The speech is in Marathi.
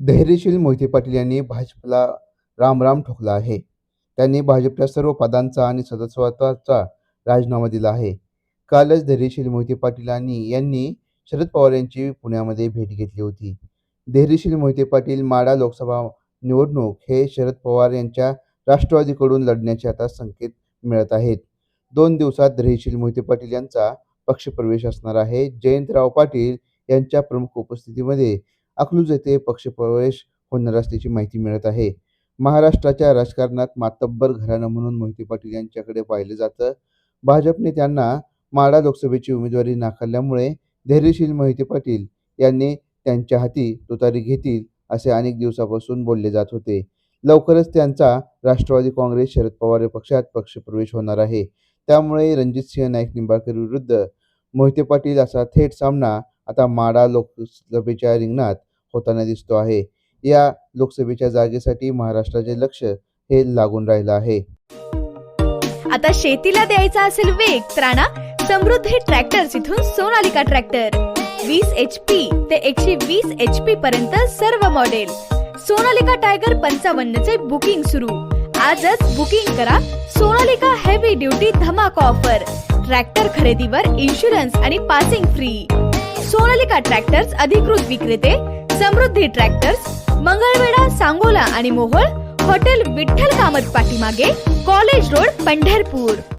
धैर्यशील मोहिते पाटील यांनी भाजपला रामराम ठोकला आहे. त्यांनी भाजपच्या सर्व पदांचा आणि सदस्यत्वाचा राजीनामा दिला आहे. कालच धैर्यशील मोहिते पाटील आणि यांनी शरद पवार यांची पुण्यामध्ये भेट घेतली होती. धैर्यशील मोहिते पाटील माडा लोकसभा निवडणूक हे शरद पवार यांच्या राष्ट्रवादीकडून लढण्याचे आता संकेत मिळत आहेत. दोन दिवसात धैर्यशील मोहिते पाटील यांचा पक्षप्रवेश असणार आहे. जयंतराव पाटील यांच्या प्रमुख उपस्थितीमध्ये अकलूज येथे पक्षप्रवेश होणार असल्याची माहिती मिळत आहे. महाराष्ट्राच्या राजकारणात मातब्बर घराणं म्हणून मोहिते पाटील यांच्याकडे पाहिलं जातं. भाजपने त्यांना माडा लोकसभेची उमेदवारी नाकारल्यामुळे धैर्यशील मोहिते पाटील यांनी त्यांच्या हाती तुतारी घेतील असे अनेक दिवसापासून बोलले जात होते. लवकरच त्यांचा राष्ट्रवादी काँग्रेस शरद पवार पक्षात पक्षप्रवेश होणार आहे. त्यामुळे रणजित सिंह नाईक निंबाळकर विरुद्ध मोहिते पाटील असा थेट सामना आता माडा लोकसभेच्या रिंगणात होताना दिसतो आहे. या लोकसभेच्या जागेसाठी महाराष्ट्राचे लक्ष हे लागून राहिलं आहे. आता शेतीला द्यायचा असेल वेग त्राणा समृद्धी ट्रॅक्टर इथून सोनालिका ट्रॅक्टर. वीस एच पी ते एकशे वीस एच पी पर्यंत सर्व मॉडेल सोनालिका टायगर पंचावन्न चे बुकिंग सुरू. आजच बुकिंग करा सोनालिका हेवी ड्युटी धमाका ऑफर ट्रॅक्टर खरेदीवर इन्शुरन्स आणि पासिंग फ्री सोनालिका ट्रॅक्टर्स अधिकृत विक्रेते समृद्धी ट्रॅक्टर्स मंगळवेढा सांगोला आणि मोहोळ हॉटेल विठ्ठल कामत पाठीमागे कॉलेज रोड पंढरपूर.